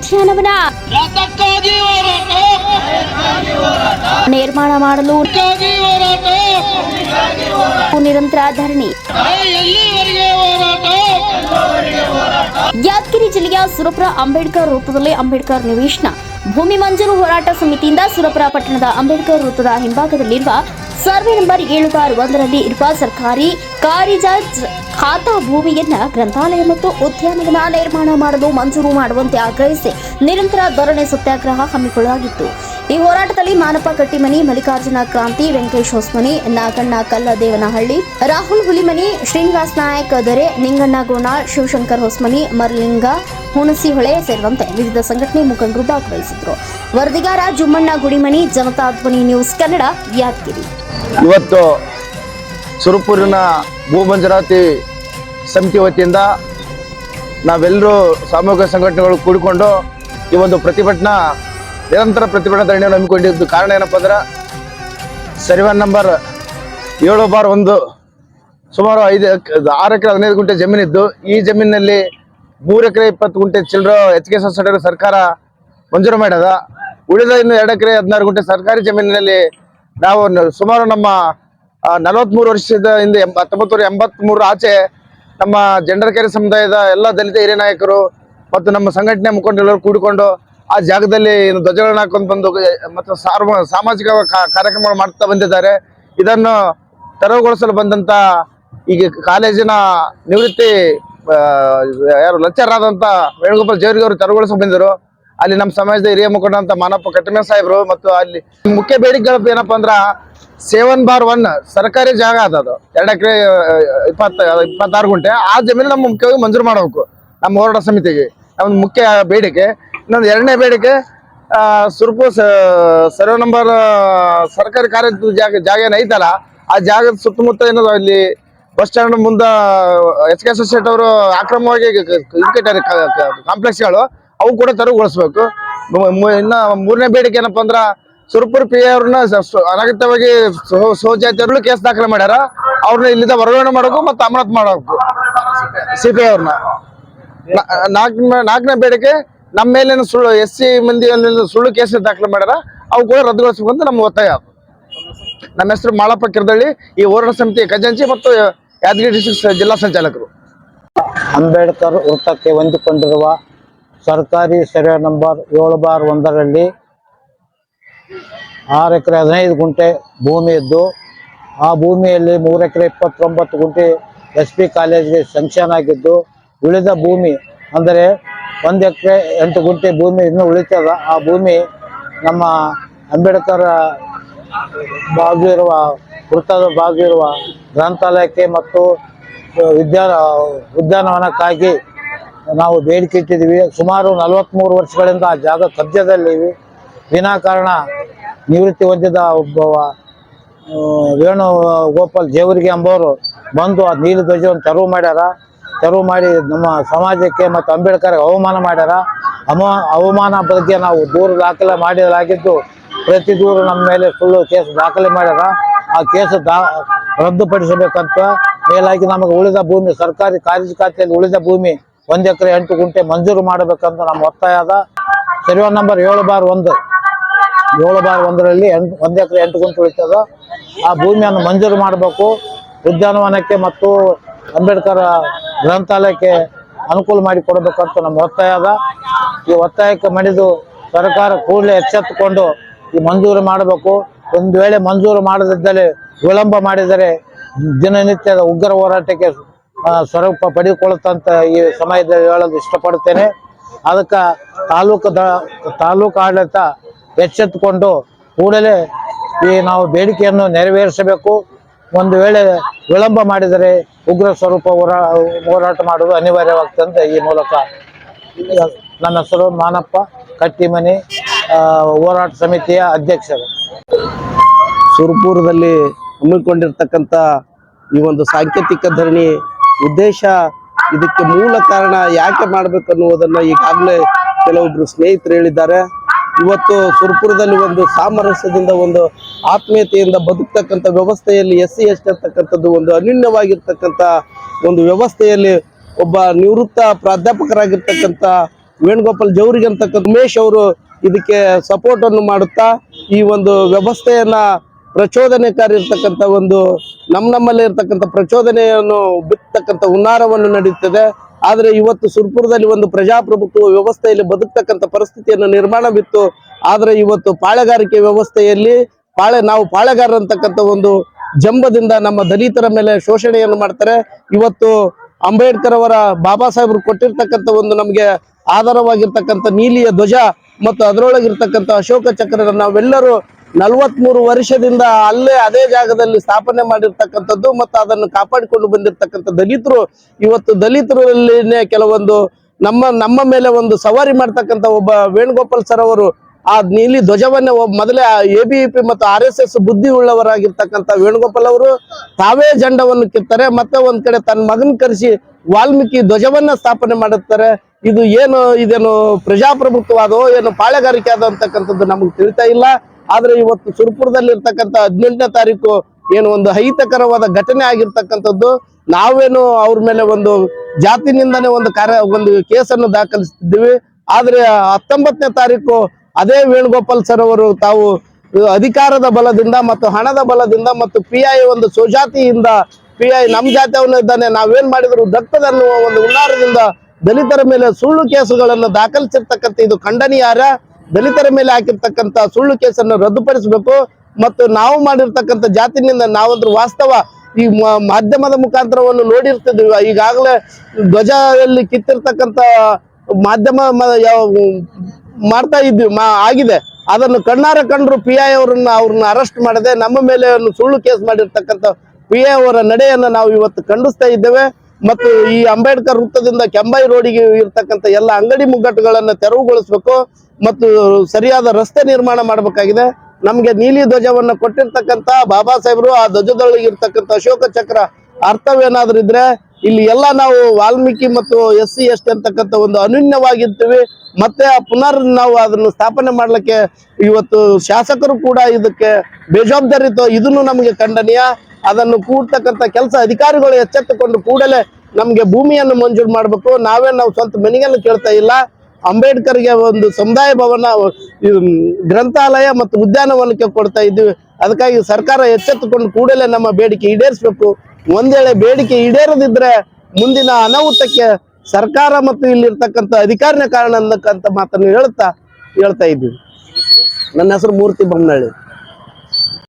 ಉದ್ಯಾನವನ. ನಿರ್ಮಾಣ ಮಾಡಲು ನಿರಂತರ ಧರಣಿ. ಯಾದಗಿರಿ ಜಿಲ್ಲೆಯ ಸುರಪುರ ಅಂಬೇಡ್ಕರ್ ವೃತ್ತದಲ್ಲಿ ಅಂಬೇಡ್ಕರ್ ನಿವೇಶನ. ಭೂಮಿ ಮಂಜೂರು ಹೋರಾಟ ಸಮಿತಿಯಿಂದ ಸುರಪುರ ಪಟ್ಟಣದ ಅಂಬೇಡ್ಕರ್ ವೃತ್ತದ ಹಿಂಭಾಗದಲ್ಲಿರುವ ಸರ್ವೆ ನಂಬರ್ ಏಳು ಬಾರ್ ಒಂದರಲ್ಲಿ ಇರುವ ಸರ್ಕಾರಿ ಕಾರಿಜಾಜ್ ಖಾತಾ ಭೂಮಿಯನ್ನ ಗ್ರಂಥಾಲಯ ಮತ್ತು ಉದ್ಯಾನವನ ನಿರ್ಮಾಣ ಮಾಡಲು ಮಂಜೂರು ಮಾಡುವಂತೆ ಆಗ್ರಹಿಸಿ ನಿರಂತರ ಧರಣಿ ಸತ್ಯಾಗ್ರಹ ಹಮ್ಮಿಕೊಳ್ಳಲಾಗಿತ್ತು. ಈ ಹೋರಾಟದಲ್ಲಿ ಮಾನಪ್ಪ ಕಟ್ಟಿಮನಿ, ಮಲ್ಲಿಕಾರ್ಜುನ ಕ್ರಾಂತಿ, ವೆಂಕಟೇಶ್ ಹೊಸ್ಮನಿ, ನಾಗಣ್ಣ ಕಲ್ಲದೇವನಹಳ್ಳಿ, ರಾಹುಲ್ ಹುಲಿಮನಿ, ಶ್ರೀನಿವಾಸ್ ನಾಯಕ್ ದೊರೆ, ನಿಂಗಣ್ಣ ಗೋನಾಳ್, ಶಿವಶಂಕರ್ ಹೊಸ್ಮನಿ, ಮರ್ಲಿಂಗ, ಹುಣಸಿಹೊಳೆ ಸೇರಿದಂತೆ ವಿವಿಧ ಸಂಘಟನೆ ಮುಖಂಡರು ಭಾಗವಹಿಸಿದ್ರು ವರದಿಗಾರ ಜುಮ್ಮಣ್ಣ ಗುಡಿಮನಿ ಜನತಾ ಧ್ವನಿ ನ್ಯೂಸ್ ಕನ್ನಡ, ಯಾದಗಿರಿ. ಇವತ್ತು ಸುರಪುರಿನ ಭೂಮಂಜರಾತಿ ಸಮಿತಿ ವತಿಯಿಂದ ನಾವೆಲ್ಲರೂ ಸಾಮೂಹಿಕ ಸಂಘಟನೆಗಳು ಕೂಡಿಕೊಂಡು ಈ ಒಂದು ಪ್ರತಿಭಟನಾ ನಿರಂತರ ಪ್ರತಿಭಟನಾ ಧರಣಿಯನ್ನು ಹಮ್ಮಿಕೊಂಡಿದ್ದು ಕಾರಣ ಏನಪ್ಪ ಅಂದ್ರೆ ಸರ್ವನ್ ನಂಬರ್ ಏಳು ಬಾರ್ ಒಂದು ಸುಮಾರು ಐದು ಆರು ಎಕರೆ ಹದಿನೈದು ಗುಂಟೆ ಜಮೀನಿದ್ದು ಈ ಜಮೀನಿನಲ್ಲಿ ಮೂರು ಎಕರೆ ಇಪ್ಪತ್ತು ಗುಂಟೆ ಚಿಲ್ಲರ ಎಚ್ ಕೆ ಸೊಸೈಟಿ ಸರ್ಕಾರ ಮಂಜೂರು ಮಾಡ್ಯದ ಉಳಿದ ಇನ್ನು ಎರಡು ಎಕರೆ ಹದಿನಾರು ಗುಂಟೆ ಸರ್ಕಾರಿ ಜಮೀನಿನಲ್ಲಿ ನಾವು ಸುಮಾರು ನಮ್ಮ ನಲವತ್ಮೂರು ವರ್ಷದ ಹಿಂದೆ ಎಂಬ ಹತ್ತೊಂಬತ್ತು ನೂರ ಎಂಬತ್ಮೂರು ಆಚೆ ನಮ್ಮ ಜಂಡರಕೆರೆ ಸಮುದಾಯದ ಎಲ್ಲ ದಲಿತ ಹಿರಿಯ ನಾಯಕರು ಮತ್ತು ನಮ್ಮ ಸಂಘಟನೆ ಮುಖಂಡರೆಲ್ಲರೂ ಕೂಡಿಕೊಂಡು ಆ ಜಾಗದಲ್ಲಿ ಏನು ಧ್ವಜಗಳನ್ನ ಹಾಕೊಂಡು ಬಂದು ಮತ್ತು ಸಾರ್ವ, ಸಾಮಾಜಿಕ ಕಾರ್ಯಕ್ರಮ ಮಾಡ್ತಾ ಬಂದಿದ್ದಾರೆ. ಇದನ್ನು ತೆರವುಗೊಳಿಸಲು ಬಂದಂತ ಈಗ ಕಾಲೇಜಿನ ನಿವೃತ್ತಿ ಯಾರು ಲಚ್ಚರಾದಂಥ ವೇಣುಗೋಪಾಲ್ ಜೇವರಿಗೆ ಅವರು ತೆರವುಗೊಳಿಸಲು ಬಂದರು ಅಲ್ಲಿ ನಮ್ಮ ಸಮಾಜದ ಹಿರಿಯ ಮುಖಂಡಂಥ ಮಾನಪ್ಪ ಕಟ್ಟಿಮೆ ಸಾಹೇಬರು ಮತ್ತು ಅಲ್ಲಿ ಮುಖ್ಯ ಬೇಡಿಕೆಗಳು ಏನಪ್ಪ ಅಂದ್ರ ಸೆವೆನ್ ಬಾರ್ ಒನ್ ಸರ್ಕಾರಿ ಜಾಗ ಅದ ಅದು. ಎರಡು ಎಕರೆ, ಇಪ್ಪತ್ತ, ಇಪ್ಪತ್ತಾರು ಗುಂಟೆ. ಆ ಜಮೀನು ನಮ್ಮ ಮುಖ್ಯವಾಗಿ ಮಂಜೂರು ಮಾಡಬೇಕು ನಮ್ಮ ಹೋರಾಟ ಸಮಿತಿಗೆ. ನಮ್ಮ ಮುಖ್ಯ ಬೇಡಿಕೆ. ಇನ್ನೊಂದು ಎರಡನೇ ಬೇಡಿಕೆ ಸುರ್ಪು ಸರ್ವೆ ನಂಬರ್ ಸರ್ಕಾರಿ ಕಾರ್ಯ ಜಾಗ ಜಾಗ ಏನು ಐತಲ್ಲ, ಆ ಜಾಗದ ಸುತ್ತಮುತ್ತ ಏನದ ಇಲ್ಲಿ ಬಸ್ ಸ್ಟ್ಯಾಂಡ್ ಮುಂದ, ಎಚ್ ಕೆ ಸೊಸೈಟಿ ಅವರು ಅಕ್ರಮವಾಗಿ ಕಾಂಪ್ಲೆಕ್ಸ್ ಕಾಂಪ್ಲೆಕ್ಸ್ಗಳು, ಅವು ಕೂಡ ತೆರವುಗೊಳಿಸ್ಬೇಕು. ಇನ್ನ ಮೂರನೇ ಬೇಡಿಕೆ ಏನಪ್ಪ ಅಂದ್ರ, ಸುರ್ಪುರ್ ಪಿ ಅವ್ರನ್ನ ಅನಗತ್ಯವಾಗಿ ಸೋ- ಸೋಜಾತಿಯವ್ರು ಕೇಸ್ ದಾಖಲೆ ಮಾಡ್ಯಾರ. ಅವ್ರನ್ನ ಇಲ್ಲಿಂದ ವರ್ಗಾವಣೆ ಮಾಡಬೇಕು ಮತ್ತು ಅಮಾನತ್ ಮಾಡಬೇಕು. ಸಿ ಪಿ ಅವ್ರನ್ನ. ನಾಲ್ಕನೇ ನಾಲ್ಕನೇ ಬೇಡಿಕೆ ನಮ್ಮ ಮೇಲಿನ ಸುಳ್ಳು, ಎಸ್ ಸಿ ಮಂದಿ ಸುಳ್ಳು ಕೇಸ್ ದಾಖಲೆ ಮಾಡ್ಯಾರ, ಅವು ಕೂಡ ರದ್ದುಗೊಳಿಸಬೇಕು ಅಂತ ನಮ್ಮ ಒತ್ತಾಯ. ನಮ್ಮ ಹೆಸರು ಮಾಳಪ್ಪ ಕಿರ್ದಳ್ಳಿ, ಈ ಹೋರಾಟ ಸಮಿತಿ ಖಜಾಂಚಿ ಮತ್ತು ಯಾದಗಿರಿ ಜಿಲ್ಲಾ ಸಂಚಾಲಕರು. ಅಂಬೇಡ್ಕರ್ ವೃತ್ತಕ್ಕೆ ಹೊಂದಿಕೊಂಡಿರುವ ಸರ್ಕಾರಿ ಸರ್ವೆ ನಂಬರ್ ಏಳು ಬಾರ್ ಒಂದರಲ್ಲಿ ಆರು ಎಕರೆ ಹದಿನೈದು ಗುಂಟೆ ಭೂಮಿ ಇದ್ದು, ಆ ಭೂಮಿಯಲ್ಲಿ ಮೂರು ಎಕರೆ ಇಪ್ಪತ್ತೊಂಬತ್ತು ಗುಂಟೆ ಎಸ್ ಪಿ ಕಾಲೇಜ್ಗೆ ಆಗಿದ್ದು, ಉಳಿದ ಭೂಮಿ ಅಂದರೆ ಒಂದು ಎಕರೆ ಎಂಟು ಗುಂಟೆ ಭೂಮಿ ಇನ್ನೂ ಉಳಿತದ. ಆ ಭೂಮಿ ನಮ್ಮ ಅಂಬೇಡ್ಕರ್ ಬಾಜು ಇರುವ, ವೃತ್ತದ ಇರುವ ಗ್ರಂಥಾಲಯಕ್ಕೆ ಮತ್ತು ವಿದ್ಯಾನ ಉದ್ಯಾನವನಕ್ಕಾಗಿ ನಾವು ಬೇಡಿಕೆ ಇಟ್ಟಿದ್ದೀವಿ. ಸುಮಾರು ನಲವತ್ತ್ಮೂರು ವರ್ಷಗಳಿಂದ ಆ ಜಾಗ ಕಬ್ಜದಲ್ಲಿವೆ ವಿನಾಕಾರಣ ನಿವೃತ್ತಿ ಹೊಂದಿದ ಒಬ್ಬವ ವೇಣು ಗೋಪಾಲ್ ಜೇವರಿಗೆ ಎಂಬವರು ಬಂದು ಆ ನೀಲಿ ಧ್ವಜವನ್ನು ತೆರವು ಮಾಡ್ಯಾರ. ತೆರವು ಮಾಡಿ ನಮ್ಮ ಸಮಾಜಕ್ಕೆ ಮತ್ತು ಅಂಬೇಡ್ಕರ್ ಅವಮಾನ ಮಾಡ್ಯಾರ. ಅಮ, ಅವಮಾನ ಬಗ್ಗೆ ನಾವು ದೂರು ದಾಖಲೆ ಮಾಡಿದಾಗಿದ್ದು ಪ್ರತಿ ದೂರು ನಮ್ಮ ಮೇಲೆ ಸುಳ್ಳು ಕೇಸ್ ದಾಖಲೆ ಮಾಡ್ಯಾರ. ಆ ಕೇಸ್ ದಾ, ರದ್ದುಪಡಿಸಬೇಕಂತ ಮೇಲಾಗಿ ನಮಗೆ ಉಳಿದ ಭೂಮಿ, ಸರ್ಕಾರಿ ಕಾಲೇಜು ಖಾತೆಯಲ್ಲಿ ಉಳಿದ ಭೂಮಿ ಒಂದು ಎಕರೆ ಎಂಟು ಗುಂಟೆ ಮಂಜೂರು ಮಾಡಬೇಕಂತ ನಮ್ಮ ಒತ್ತಾಯ ಅದ. ಸರ್ವೆ ನಂಬರ್ ಏಳು ಬಾರ್ ಒಂದು. ಏಳು ಬಾರ್ ಒಂದರಲ್ಲಿ ಎಂಟು ಒಂದು ಎಕರೆ ಎಂಟು ಗುಂಟೆ ಉಳಿತದ. ಆ ಭೂಮಿಯನ್ನು ಮಂಜೂರು ಮಾಡಬೇಕು. ಉದ್ಯಾನವನಕ್ಕೆ ಮತ್ತು ಅಂಬೇಡ್ಕರ್ ಗ್ರಂಥಾಲಯಕ್ಕೆ ಅನುಕೂಲ ಮಾಡಿ ಕೊಡಬೇಕಂತ ನಮ್ಮ ಒತ್ತಾಯ ಅದ. ಈ ಒತ್ತಾಯಕ್ಕೆ ಮಣಿದು ಸರ್ಕಾರ ಕೂಡಲೇ ಎಚ್ಚೆತ್ತುಕೊಂಡು ಈ ಮಂಜೂರು ಮಾಡಬೇಕು. ಒಂದು ವೇಳೆ ಮಂಜೂರು ಮಾಡದಿದ್ದಲ್ಲಿ ವಿಳಂಬ ಮಾಡಿದರೆ ದಿನನಿತ್ಯದ ಉಗ್ರ ಹೋರಾಟಕ್ಕೆ ಸ್ವರೂಪ ಪಡೆದುಕೊಳ್ಳುತ್ತಂತ ಈ ಸಮಯದಲ್ಲಿ ಹೇಳಲು ಇಷ್ಟಪಡುತ್ತೇನೆ. ಅದಕ್ಕೆ ತಾಲೂಕು ದ, ತಾಲೂಕು ಆಡಳಿತ ಎಚ್ಚೆತ್ತುಕೊಂಡು ಕೂಡಲೇ ಈ ನಾವು ಬೇಡಿಕೆಯನ್ನು ನೆರವೇರಿಸಬೇಕು. ಒಂದು ವೇಳೆ ವಿಳಂಬ ಮಾಡಿದರೆ ಉಗ್ರ ಸ್ವರೂಪ ಹೋರಾ, ಹೋರಾಟ ಮಾಡುವುದು ಅನಿವಾರ್ಯವಾಗ್ತದೆ ಈ ಮೂಲಕ ನನ್ನ ಹೆಸರು ಮಾನಪ್ಪ ಕಟ್ಟಿಮನಿ ಹೋರಾಟ ಸಮಿತಿಯ ಅಧ್ಯಕ್ಷರು. ಸುರಪುರದಲ್ಲಿ ಹಮ್ಮಿಕೊಂಡಿರ್ತಕ್ಕಂಥ ಈ ಒಂದು ಸಾಂಕೇತಿಕ ಧರಣಿ ಉದ್ದೇಶ ಇದಕ್ಕೆ ಮೂಲ ಕಾರಣ ಯಾಕೆ ಮಾಡಬೇಕನ್ನುವುದನ್ನು ಈಗಾಗಲೇ ಕೆಲವೊಬ್ಬರು ಸ್ನೇಹಿತರು ಹೇಳಿದ್ದಾರೆ. ಇವತ್ತು ಸುರಪುರದಲ್ಲಿ ಒಂದು ಸಾಮರಸ್ಯದಿಂದ, ಒಂದು ಆತ್ಮೀಯತೆಯಿಂದ ಬದುಕ್ತಕ್ಕಂಥ ವ್ಯವಸ್ಥೆಯಲ್ಲಿ ಎಸ್ ಸಿ ಎಸ್ ಅಂತಕ್ಕಂಥದ್ದು ಒಂದು ಅನ್ಯೂನ್ಯವಾಗಿರ್ತಕ್ಕಂಥ ಒಂದು ವ್ಯವಸ್ಥೆಯಲ್ಲಿ ಒಬ್ಬ ನಿವೃತ್ತ ಪ್ರಾಧ್ಯಾಪಕರಾಗಿರ್ತಕ್ಕಂಥ ವೇಣುಗೋಪಾಲ್ ಜೌರಿಗೆ ಅಂತಕ್ಕಂಥ ಉಮೇಶ್ ಅವರು ಇದಕ್ಕೆ ಸಪೋರ್ಟ್ ಅನ್ನು ಮಾಡುತ್ತಾ, ಈ ಒಂದು ವ್ಯವಸ್ಥೆಯನ್ನ ಪ್ರಚೋದನೆಕಾರಿ ಇರ್ತಕ್ಕಂಥ ಒಂದು ನಮ್ಮ ನಮ್ಮಲ್ಲಿ ಇರ್ತಕ್ಕಂಥ ಪ್ರಚೋದನೆಯನ್ನು ಬಿತ್ತಕ್ಕಂಥ ಹುನ್ನಾರವನ್ನು ನಡೆಯುತ್ತದೆ. ಆದ್ರೆ ಇವತ್ತು ಸುರ್ಪುರದಲ್ಲಿ ಒಂದು ಪ್ರಜಾಪ್ರಭುತ್ವ ವ್ಯವಸ್ಥೆಯಲ್ಲಿ ಬದುಕ್ತಕ್ಕಂಥ ಪರಿಸ್ಥಿತಿಯನ್ನು ನಿರ್ಮಾಣ ಬಿತ್ತು. ಆದ್ರೆ ಇವತ್ತು ಪಾಳೆಗಾರಿಕೆ ವ್ಯವಸ್ಥೆಯಲ್ಲಿ ಪಾಳೆ, ನಾವು ಪಾಳೆಗಾರ ಅಂತಕ್ಕಂಥ ಒಂದು ಜಂಬದಿಂದ ನಮ್ಮ ದಲಿತರ ಮೇಲೆ ಶೋಷಣೆಯನ್ನು ಮಾಡ್ತಾರೆ. ಇವತ್ತು ಅಂಬೇಡ್ಕರ್ ಅವರ ಬಾಬಾ ಸಾಹೇಬರು ಕೊಟ್ಟಿರ್ತಕ್ಕಂಥ ಒಂದು ನಮಗೆ ಆಧಾರವಾಗಿರ್ತಕ್ಕಂಥ ನೀಲಿಯ ಧ್ವಜ ಮತ್ತು ಅದರೊಳಗಿರ್ತಕ್ಕಂಥ ಅಶೋಕ ಚಕ್ರ ನಾವೆಲ್ಲರೂ ನಲವತ್ಮೂರು ವರ್ಷದಿಂದ ಅಲ್ಲೇ ಅದೇ ಜಾಗದಲ್ಲಿ ಸ್ಥಾಪನೆ ಮಾಡಿರ್ತಕ್ಕಂಥದ್ದು ಮತ್ತು ಅದನ್ನು ಕಾಪಾಡಿಕೊಂಡು ಬಂದಿರತಕ್ಕಂಥ ದಲಿತರು. ಇವತ್ತು ದಲಿತರಲ್ಲಿನೇ ಕೆಲವೊಂದು ನಮ್ಮ ನಮ್ಮ ಮೇಲೆ ಒಂದು ಸವಾರಿ ಮಾಡ್ತಕ್ಕಂಥ ಒಬ್ಬ ವೇಣುಗೋಪಾಲ್ ಸರ್ ಅವರು ಆ ನೀಲಿ ಧ್ವಜವನ್ನೇ ಮೊದಲೇ ಎ ಬಿ ಮತ್ತು ಆರ್ ಎಸ್ ಎಸ್ ಬುದ್ಧಿ ಉಳ್ಳವರಾಗಿರ್ತಕ್ಕಂಥ ವೇಣುಗೋಪಾಲ್ ಅವರು ತಾವೇ ಜಂಡವನ್ನು ಕಿತ್ತಾರೆ ಮತ್ತೆ ಒಂದ್ ಕಡೆ ತನ್ನ ಮಗನ್ ಕರೆಸಿ ವಾಲ್ಮೀಕಿ ಧ್ವಜವನ್ನ ಸ್ಥಾಪನೆ ಮಾಡುತ್ತಾರೆ. ಇದು ಏನು, ಇದೇನು ಪ್ರಜಾಪ್ರಭುತ್ವವಾದೋ, ಏನು ಪಾಳೆಗಾರಿಕೆ ಆದ ಅಂತಕ್ಕಂಥದ್ದು ನಮಗೆ ತಿಳಿತಾ ಇಲ್ಲ. ಆದ್ರೆ ಇವತ್ತು ಸುರ್ಪುರದಲ್ಲಿ ಇರ್ತಕ್ಕಂಥ ಹದಿನೆಂಟನೇ ತಾರೀಕು ಏನು ಒಂದು ಅಹಿತಕರವಾದ ಘಟನೆ ಆಗಿರ್ತಕ್ಕಂಥದ್ದು, ನಾವೇನು ಅವ್ರ ಮೇಲೆ ಒಂದು ಜಾತಿನಿಂದನೇ ಒಂದು ಕಾರ್ಯ, ಒಂದು ಕೇಸನ್ನು ದಾಖಲಿಸಿದ್ದೀವಿ ಆದ್ರೆ ಹತ್ತೊಂಬತ್ತನೇ ತಾರೀಕು ಅದೇ ವೇಣುಗೋಪಾಲ್ ಸರ್ ಅವರು ತಾವು ಅಧಿಕಾರದ ಬಲದಿಂದ ಮತ್ತು ಹಣದ ಬಲದಿಂದ ಮತ್ತು ಪಿ ಐ ಒಂದು ಸ್ವಜಾತಿಯಿಂದ, ಪಿ ಐ ನಮ್ ಜಾತಿಯವನು ಇದ್ದಾನೆ, ನಾವೇನ್ ಮಾಡಿದ್ರು ದಕ್ತದ ಅನ್ನುವ ಒಂದು ಉನ್ನಾರದಿಂದ ದಲಿತರ ಮೇಲೆ ಸುಳ್ಳು ಕೇಸುಗಳನ್ನು ದಾಖಲಿಸಿರ್ತಕ್ಕಂಥ ಇದು ಖಂಡನೀಯಾರ ದಲಿತರ ಮೇಲೆ ಹಾಕಿರ್ತಕ್ಕಂಥ ಸುಳ್ಳು ಕೇಸನ್ನು ರದ್ದುಪಡಿಸಬೇಕು ಮತ್ತು ನಾವು ಮಾಡಿರ್ತಕ್ಕಂಥ ಜಾತಿನಿಂದ ನಾವಂದ್ರೂ ವಾಸ್ತವ ಈ ಮಾಧ್ಯಮದ ಮುಖಾಂತರವನ್ನು ನೋಡಿರ್ತಿದ್ವಿ. ಈಗಾಗಲೇ ಧ್ವಜದಲ್ಲಿ ಕಿತ್ತಿರ್ತಕ್ಕಂಥ ಮಾಧ್ಯಮ ಮಾಡ್ತಾ ಇದ್ವಿ, ಮಾ, ಆಗಿದೆ. ಅದನ್ನು ಕಣ್ಣಾರ ಕಂಡ್ರು ಪಿ ಐ ಅವರನ್ನ, ಅವ್ರನ್ನ ಅರೆಸ್ಟ್ ಮಾಡದೆ ನಮ್ಮ ಮೇಲೆ ಸುಳ್ಳು ಕೇಸ್ ಮಾಡಿರ್ತಕ್ಕಂಥ ಪಿ ಐ ಅವರ ನಡೆಯನ್ನ ನಾವು ಇವತ್ತು ಖಂಡಿಸ್ತಾ ಇದ್ದೇವೆ. ಮತ್ತು ಈ ಅಂಬೇಡ್ಕರ್ ವೃತ್ತದಿಂದ ಕೆಂಬೈ ರೋಡಿಗೆ ಇರ್ತಕ್ಕಂಥ ಎಲ್ಲ ಅಂಗಡಿ ಮುಗ್ಗಟ್ಟುಗಳನ್ನು ತೆರವುಗೊಳಿಸಬೇಕು. ಮತ್ತು ಸರಿಯಾದ ರಸ್ತೆ ನಿರ್ಮಾಣ ಮಾಡಬೇಕಾಗಿದೆ. ನಮಗೆ ನೀಲಿ ಧ್ವಜವನ್ನು ಕೊಟ್ಟಿರ್ತಕ್ಕಂಥ ಬಾಬಾ ಸಾಹೇಬರು, ಆ ಧ್ವಜದೊಳಗೆ ಇರ್ತಕ್ಕಂಥ ಅಶೋಕ ಚಕ್ರ ಅರ್ಥವೇನಾದ್ರೂ ಇದ್ರೆ ಇಲ್ಲಿ ಎಲ್ಲ ನಾವು ವಾಲ್ಮೀಕಿ ಮತ್ತು ಎಸ್ ಸಿ ಎಸ್ ಅಂತಕ್ಕಂಥ ಒಂದು ಅನನ್ಯವಾಗಿರ್ತೀವಿ. ಮತ್ತೆ ಆ ಪುನರ್ ನಾವು ಅದನ್ನು ಸ್ಥಾಪನೆ ಮಾಡ್ಲಿಕ್ಕೆ ಇವತ್ತು ಶಾಸಕರು ಕೂಡ ಇದಕ್ಕೆ ಬೇಜವಾಬ್ದಾರಿ ಇದನ್ನು ನಮಗೆ ಖಂಡನೀಯ. ಅದನ್ನು ಕೂಡ್ತಕ್ಕಂಥ ಕೆಲಸ ಅಧಿಕಾರಿಗಳು ಎಚ್ಚೆತ್ತುಕೊಂಡು ಕೂಡಲೇ ನಮಗೆ ಭೂಮಿಯನ್ನು ಮಂಜೂರು ಮಾಡಬೇಕು. ನಾವೇ ನಾವು ಸ್ವಂತ ಮನೆಯನ್ನು ಕೇಳ್ತಾ ಇಲ್ಲ. ಅಂಬೇಡ್ಕರ್ಗೆ ಒಂದು ಸಮುದಾಯ ಭವನ ಗ್ರಂಥಾಲಯ ಮತ್ತು ಉದ್ಯಾನವನಕ್ಕೆ ಕೊಡ್ತಾ ಇದ್ದೀವಿ. ಅದಕ್ಕಾಗಿ ಸರ್ಕಾರ ಎಚ್ಚೆತ್ತುಕೊಂಡು ಕೂಡಲೇ ನಮ್ಮ ಬೇಡಿಕೆ ಈಡೇರಿಸಬೇಕು. ಒಂದೇಳೆ ಬೇಡಿಕೆ ಈಡೇರದಿದ್ರೆ ಮುಂದಿನ ಅನಾಹುತಕ್ಕೆ ಸರ್ಕಾರ ಮತ್ತು ಇಲ್ಲಿರ್ತಕ್ಕಂಥ ಅಧಿಕಾರಿನ ಕಾರಣ ಅನ್ನಕ್ಕಂಥ ಮಾತನ್ನು ಹೇಳ್ತಾ ಹೇಳ್ತಾ ಇದ್ದೀವಿ. ನನ್ನ ಹೆಸರು ಮೂರ್ತಿ ಬೊಮ್ಮನಹಳ್ಳಿ